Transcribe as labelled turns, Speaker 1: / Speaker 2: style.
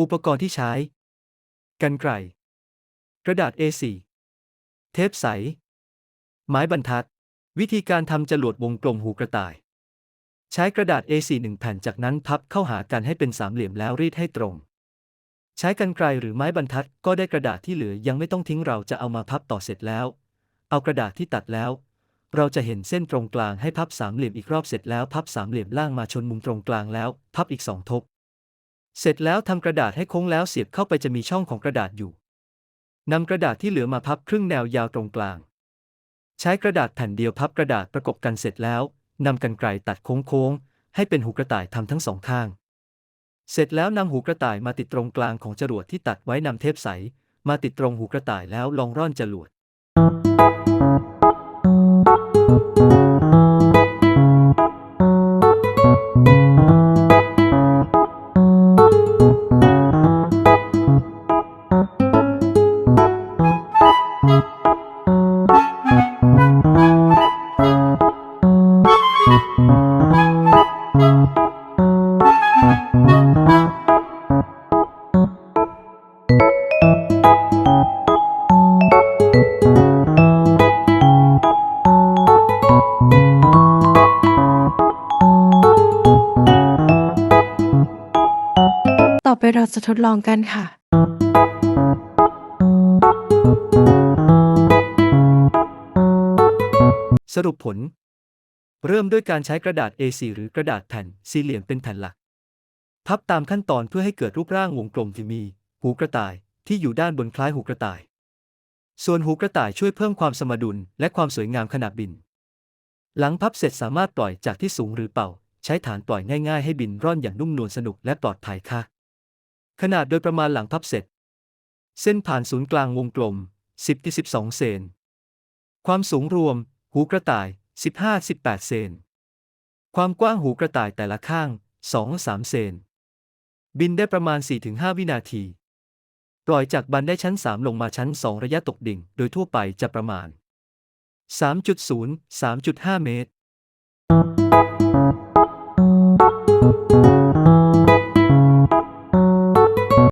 Speaker 1: อุปกรณ์ที่ใช้ กันไกรกระดาษ A4 เทปใส ไม้บรรทัด วิธีการทำจรวดวงกลมหูกระต่าย ใช้กระดาษ A4 หนึ่งแผ่นจากนั้นพับเข้าหากันให้เป็นสามเหลี่ยมแล้วรีดให้ตรง ใช้กันไกรหรือไม้บรรทัดก็ได้กระดาษที่เหลือยังไม่ต้องทิ้งเราจะเอามาพับต่อเสร็จแล้ว เอากระดาษที่ตัดแล้ว เราจะเห็นเส้นตรงกลางให้พับสามเหลี่ยมอีกรอบเสร็จแล้วพับสามเหลี่ยมล่างมาชนมุมตรงกลางแล้ว พับอีกสองทบ เสร็จแล้วทำกระดาษให้โค้งแล้วเสียบเข้าไปจะมีช่องของกระดาษอยู่นำกระดาษที่เหลือมาพับครึ่งแนวยาวตรงกลาง ใช้กระดาษแผ่นเดียวพับกระดาษประกบกันเสร็จแล้วนำกรรไกรตัดโค้งๆให้เป็นหูกระต่ายทำทั้งสองข้าง เสร็จแล้วนำหูกระต่ายมาติดตรงกลางของจรวดที่ตัดไว้นำเทปใส มาติดตรงหูกระต่ายแล้วลองร่อนจรวด
Speaker 2: ต่ อไปเราจะทดลองกันค่ะ
Speaker 1: สรุปผล เริ่มด้วยการใช้กระดาษ A4 หรือกระดาษแผ่นสี่เหลี่ยมเป็นแผ่นหลัก พับตามขั้นตอนเพื่อให้เกิดรูปร่างวงกลมที่มี หูกระต่ายที่อยู่ด้านบนคล้ายหูกระต่าย ส่วนหูกระต่ายช่วยเพิ่มความสมดุลและความสวยงามขณะบิน หลังพับเสร็จสามารถปล่อยจากที่สูงหรือเป่า ใช้ฐานปล่อยง่ายๆให้บินร่อนอย่างนุ่มนวลสนุกและปลอดภัยค่ะ ขนาดโดยประมาณหลังพับเสร็จ เส้นผ่านศูนย์กลางวงกลม 10-12 เซน ความสูงรวม หูกระต่าย 15-18 เซน ความกว้างหูกระต่ายแต่ละข้าง 2-3 เซน บินได้ประมาณ 4-5 วินาที ปล่อยจากบันได้ชั้น 3 ลงมาชั้น 2 ระยะตกดิ่ง โดยทั่วไปจะประมาณ 3.0-3.5 เมตร